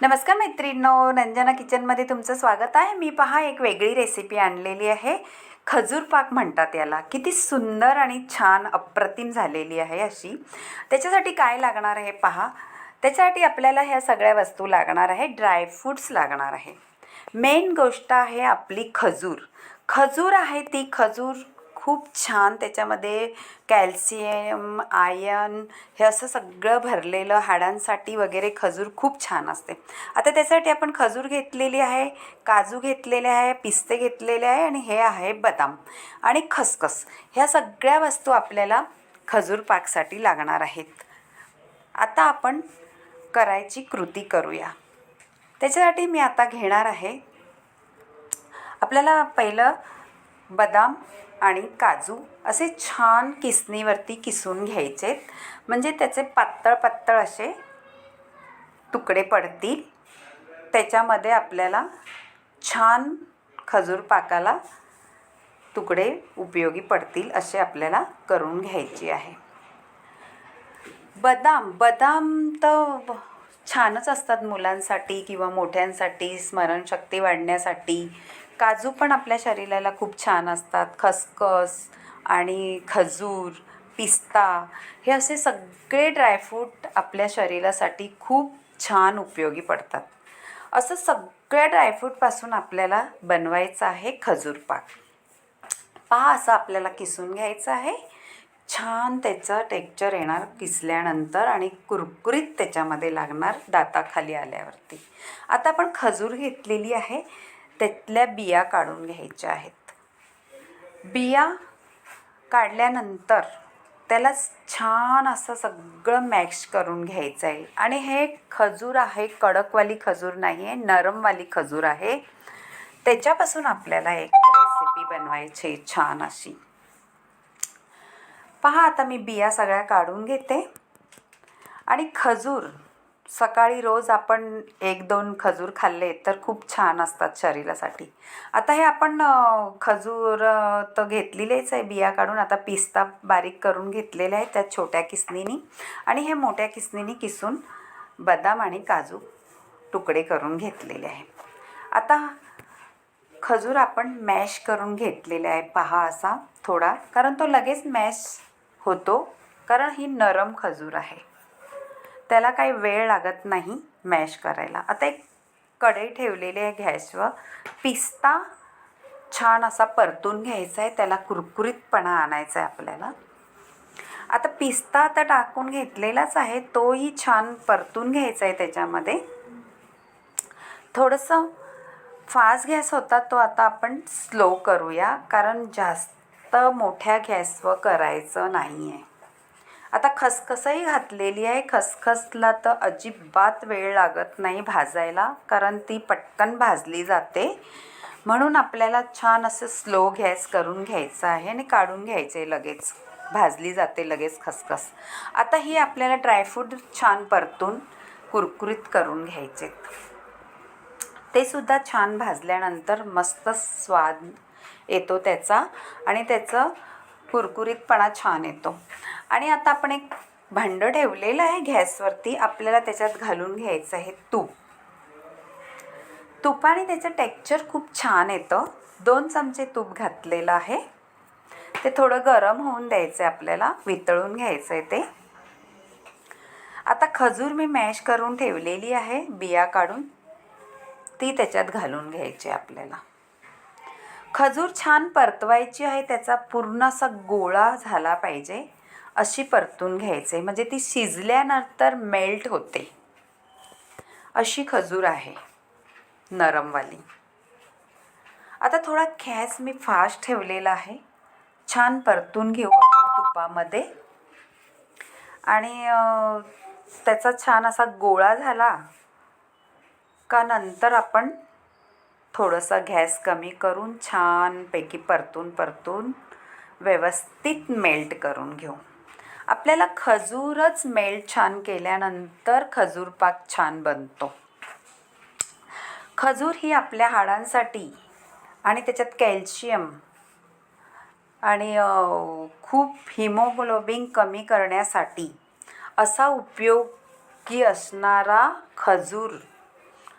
नमस्कार मैत्रिणींनो नंजना किचनमध्ये तुमचं स्वागत आहे. मी पहा एक वेगळी रेसिपी आणलेली आहे. खजूर पाक म्हणतात याला. किती सुंदर आणि छान अप्रतिम झालेली आहे अशी. त्याच्यासाठी काय लागणार आहे पहा. त्याच्यासाठी आपल्याला ह्या सगळ्या वस्तू लागणार आहे. ड्रायफ्रूट्स लागणार आहे. मेन गोष्ट आहे आपली खजूर. खजूर आहे ती खजूर खूप छान त्याच्यामध्ये कॅल्शियम आयन हे असं सगळं भरलेलं हाडांसाठी वगैरे खजूर खूप छान असते. आता त्यासाठी आपण खजूर घेतलेली आहे काजू घेतलेले आहे पिस्ते घेतलेले आहे आणि हे आहे बदाम आणि खसखस. ह्या सगळ्या वस्तू आपल्याला खजूर पाकसाठी लागणार आहेत. आता आपण करायची कृती करूया. त्याच्यासाठी मी आता घेणार आहे. आपल्याला पहिलं बदाम आणि काजू असे छान किसणीवरती किसून घ्यायचे. म्हणजे त्याचे पातळ पातळ असे तुकडे पडतील. त्याच्यामध्ये आपल्याला छान खजूर पाकाला तुकडे उपयोगी पडतील असे आपल्याला करून घ्यायचे आहे. बदाम बदाम तर छानच असतात मुलांसाठी किंवा मोठ्यांसाठी स्मरणशक्ती वाढण्यासाठी. काजू पण आपल्या शरीराला खूप छान असतात. खसखस आणि खजूर पिस्ता हे असे सगळे ड्रायफ्रूट आपल्या शरीरासाठी खूप छान उपयोगी पडतात. असं सगळ्या ड्रायफ्रूटपासून आपल्याला बनवायचं आहे खजूर पाक. पहा असं आपल्याला किसून घ्यायचं आहे. छान त्याचं टेक्चर येणार किसल्यानंतर आणि कुरकुरीत त्याच्यामध्ये लागणार दाताखाली आल्यावरती. आता आपण खजूर घेतलेली आहे. त्यातल्या बिया काढून घ्यायच्या आहेत. बिया काढल्यानंतर त्याला छान असं सगळं मॅश करून घ्यायचं आहे. आणि हे खजूर आहे कडकवाली खजूर नाही आहे नरमवाली खजूर आहे. त्याच्यापासून आपल्याला एक रेसिपी बनवायची छान अशी. पहा आता मी बिया सगळ्या काढून घेते. आणि खजूर सकाळी रोज आपण एक दोन खजूर खाल्ले तर खूप छान असतात शरीरासाठी. आता हे आपण खजूर तर घेतलेलेच आहे बिया काढून. आता पिस्ता बारीक करून घेतलेले आहे त्या छोट्या किसनीनी. आणि हे मोठ्या किसनीनी किसून बदाम आणि काजू तुकडे करून घेतलेले आहे. आता खजूर आपण मॅश करून घेतलेला आहे. पहा असा थोडा. कारण तो लगेच मॅश होतो. कारण ही नरम खजूर आहे. त्याला काही वेळ लागत नाही मॅश करायला. आता एक कढई ठेवलेली आहे गॅसवर. पिस्ता छान असा परतून घ्यायचा आहे. त्याला कुरकुरीतपणा आणायचा आहे आपल्याला. आता पिस्ता आता टाकून घेतलेलाच आहे. तोही छान परतून घ्यायचा आहे त्याच्यामध्ये. थोडंसं फास्ट गॅस होता तो आता आपण स्लो करूया. कारण जास्त मोठ्या गॅसवर करायचं नाही आहे आता खसखसही घातलेली आहे. खसखसला तर अजिबात वेळ लागत नाही भाजायला कारण ती पटकन भाजली जाते. म्हणून आपल्याला छान असं स्लो गॅस करून घ्यायचं आहे आणि काढून घ्यायचे लगेच. भाजली जाते लगेच खसखस. आता ही आपल्याला ड्रायफ्रूट छान परतून कुरकुरीत करून घ्यायचे. ते सुद्धा छान भाजल्यानंतर मस्त स्वाद येतो त्याचा. आणि त्याचं कुरकुरीतपणा छान येतो. आणि आता आपण एक भांडं ठेवलेलं आहे गॅसवरती. आपल्याला त्याच्यात घालून घ्यायचं आहे तूप. तुपाने त्याचं टेक्चर खूप छान येतं. दोन चमचे तूप घातलेलं आहे. ते थोडं गरम होऊन द्यायचं आहे आपल्याला. वितळून घ्यायचं आहे ते. आता खजूर मी मॅश करून ठेवलेली आहे. बिया काढून. ती त्याच्यात घालून घ्यायची आपल्याला. खजूर छान परतवायची आहे त्याचा पूर्ण असा गोळा झाला पाहिजे अशी परतून घ्यायचे. म्हणजे ती शिजल्यानंतर मेल्ट होते. अशी खजूर आहे नरमवाली. आता थोडा गॅस मी फास्ट ठेवलेला आहे. छान परतून घेऊ आपण तुपामध्ये. आणि त्याचा छान असा गोळा झाला का नंतर आपण थोडंसं गॅस कमी करून छानपैकी परतून परतून व्यवस्थित मेल्ट करून घेऊ. आपल्याला खजूरच मेल्ट छान केल्यानंतर खजूर पाक छान बनतो. खजूर ही आपल्या हाडांसाठी आणि त्याच्यात कॅल्शियम आणि खूप हिमोग्लोबिन कमी करण्यासाठी असा उपयोगी असणारा खजूर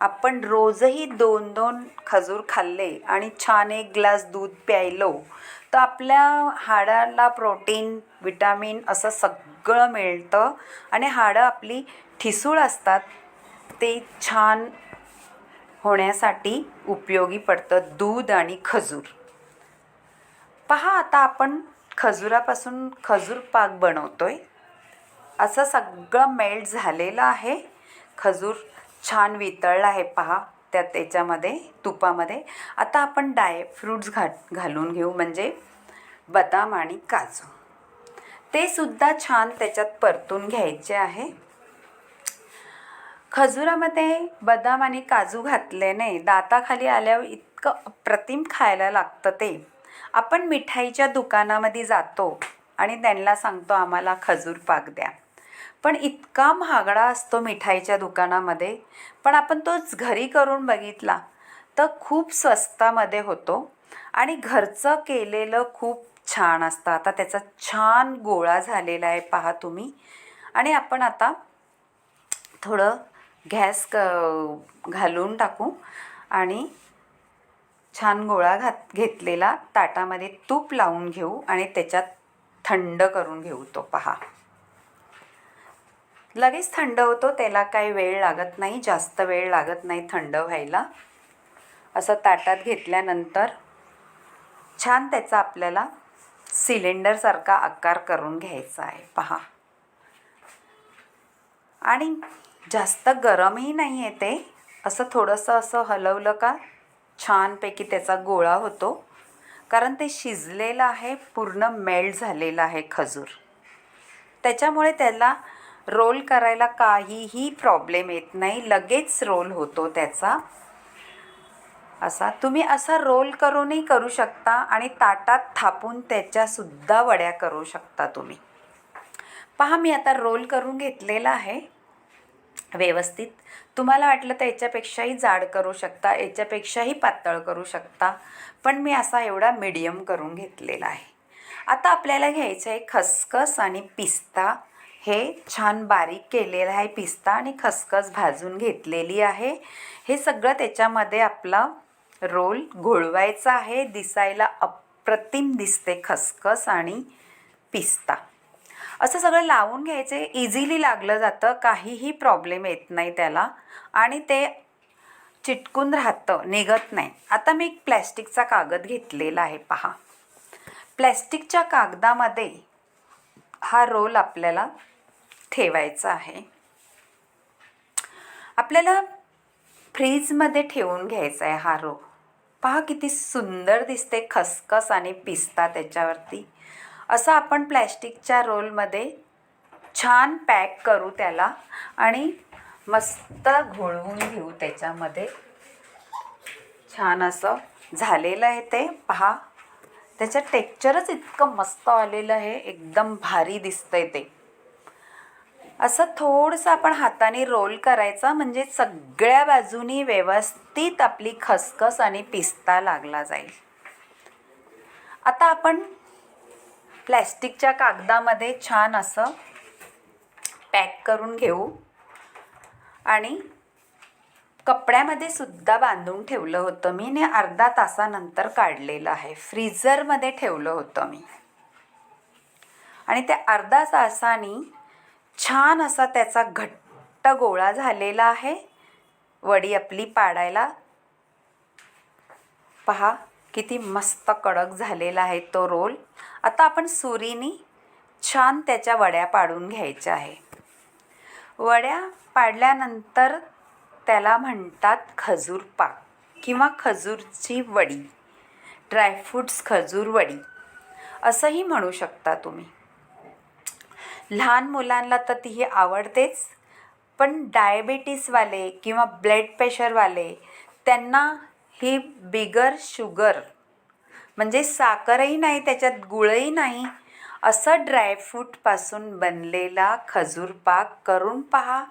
आपण रोजही दोन दोन खजूर खाल्ले आणि छान एक ग्लास दूध प्यायलो तर आपल्या हाडाला प्रोटीन विटामिन असं सगळं मिळतं आणि हाडं आपली ठिसूळ असतात ते छान होण्यासाठी उपयोगी पडतं दूध आणि खजूर. पहा आता आपण खजुरापासून खजूर पाक बनवतो आहे असं सगळं मेल्ट झालेलं आहे. खजूर छान वितळला आहे पहा त्या त्याच्यामध्ये तुपामध्ये. आता आपण डाय फ्रूट्स घा घालून घेऊ म्हणजे बदाम आणि काजू. ते सुद्धा छान त्याच्यात परतून घ्यायचे आहे. खजुरामध्ये बदाम आणि काजू घातल्याने दाताखाली आल्यावर इतकं अप्रतिम खायला लागतं ते. आपण मिठाईच्या दुकानामध्ये जातो आणि त्यांना सांगतो आम्हाला खजूर पाक द्या. पण इतका महागडा असतो मिठाईच्या दुकानामध्ये. पण आपण तोच घरी करून बघितला तर खूप स्वस्तामध्ये होतो आणि घरचं केलेलं खूप छान असतं. आता त्याचा छान गोळा झालेला आहे पहा तुम्ही. आणि आपण आता थोडं गॅस क घालून टाकू आणि छान गोळा घात घेतलेला ताटामध्ये तूप लावून घेऊ आणि त्याच्यात थंड करून घेऊ तो पहा. लगेच थंड होतो त्याला काही वेळ लागत नाही जास्त वेळ लागत नाही थंड व्हायला. असं ताटात घेतल्यानंतर छान त्याचा आपल्याला सिलेंडरसारखा आकार करून घ्यायचा आहे. पहा. आणि जास्त गरमही नाही आहे ते. असं थोडंसं असं हलवलं का छानपैकी त्याचा गोळा होतो. कारण ते शिजलेलं आहे पूर्ण मेल्ट झालेलं आहे खजूर. त्याच्यामुळे त्याला रोल करायला काहीही प्रॉब्लेम येत नाही. लगेच रोल होतो त्याचा. असा तुम्ही असा रोल करूनही करू शकता आणि ताटात थापून त्याच्यासुद्धा वड्या करू शकता तुम्ही. पहा मी आता रोल करून घेतलेला आहे. व्यवस्थित. तुम्हाला वाटलं तर याच्यापेक्षाही जाड करू शकता याच्यापेक्षाही पातळ करू शकता. पण मी असा एवढा मिडियम करून घेतलेला आहे. आता आपल्याला घ्यायचं आहे खसखस आणि पिस्ता. हे छान बारीक केलेलं आहे पिस्ता आणि खसखस भाजून घेतलेली आहे. हे सगळं त्याच्यामध्ये आपला रोल घोळवायचा आहे दिसायला अप्रतिम दिसते खसखस आणि पिस्ता. असं सगळं लावून घ्यायचे इझिली लागलं जातं काहीही प्रॉब्लेम येत नाही त्याला आणि ते चिटकून राहतं निघत नाही. आता मी एक प्लॅस्टिकचा कागद घेतलेला आहे पहा. प्लॅस्टिकच्या कागदामध्ये हा रोल आपल्याला ठेवायचं आहे. आपल्याला फ्रीजमध्ये ठेवून घ्यायचा आहे हा रो पहा किती सुंदर दिसते खसखस आणि पिस्ता त्याच्यावरती. असं आपण प्लॅस्टिकच्या रोलमध्ये छान पॅक करू त्याला आणि मस्त घोळवून घेऊ त्याच्यामध्ये. छान असं झालेलं आहे ते. पहा त्याचं टेक्चरच इतकं मस्त आलेलं आहे. एकदम भारी दिसतंय ते. असं थोडंसं आपण हाताने रोल करायचा म्हणजे सगळ्या बाजूनी व्यवस्थित आपली खसखस आणि पिस्ता लागला जाईल. आता आपण प्लॅस्टिकच्या कागदामध्ये छान असं पॅक करून घेऊ. आणि कपड्यामध्ये सुद्धा बांधून ठेवलं होतं मी. ने अर्धा तासानंतर काढलेलं आहे. फ्रीझरमध्ये ठेवलं होतं मी. आणि त्या अर्धा तासाने छान असा त्याचा घट्ट गोळा झालेला आहे. वडी आपली पाडायला. पहा किती मस्त कडक झालेला आहे तो रोल. आता आपण सुरीनी छान त्याच्या वड्या पाडून घ्यायच्या आहे. वड्या पाडल्यानंतर त्याला म्हणतात खजूर पाक किंवा खजूरची वडी. ड्रायफ्रूट्स खजूर वडी. असंही म्हणू शकता तुम्ही. लहान मुलांना तर ती ही आवडतेच. पण डायबिटीसवाले किंवा ब्लड प्रेशरवाले त्यांना ही बिगर शुगर म्हणजे साखरही नाही त्याच्यात गुळही नाही असं ड्रायफ्रूटपासून बनलेला खजूर पाक करून पहा.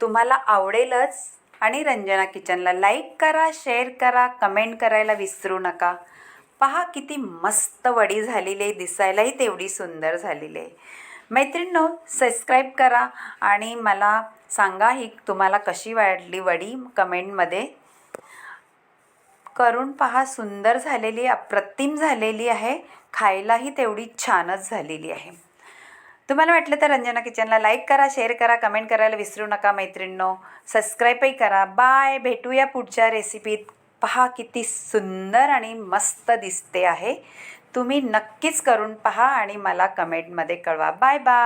तुम्हाला आवडेलच. आणि रंजना किचनला लाईक करा शेअर करा कमेंट करायला विसरू नका. पहा किती मस्त वडी झालेली आहे दिसायलाही तेवढी सुंदर झालेली आहे. मैत्रिणींनो सबस्क्राईब करा आणि मला सांगा ही तुम्हाला कशी वाटली वडी? कमेंटमध्ये करून पहा. सुंदर झालेली अप्रतिम झालेली आहे. खायलाही तेवढी छानच झालेली आहे. तुम्हाला वाटलं तर रंजना किचनला लाईक करा शेअर करा कमेंट करायला विसरू नका मैत्रिणींनो. सबस्क्राईबही करा. बाय भेटूया पुढच्या रेसिपीत पहा किती सुंदर आणि मस्त दिसते आहे. तुम्ही नक्कीच करून पहा आणि मला कमेंटमध्ये कळवा. Bye bye.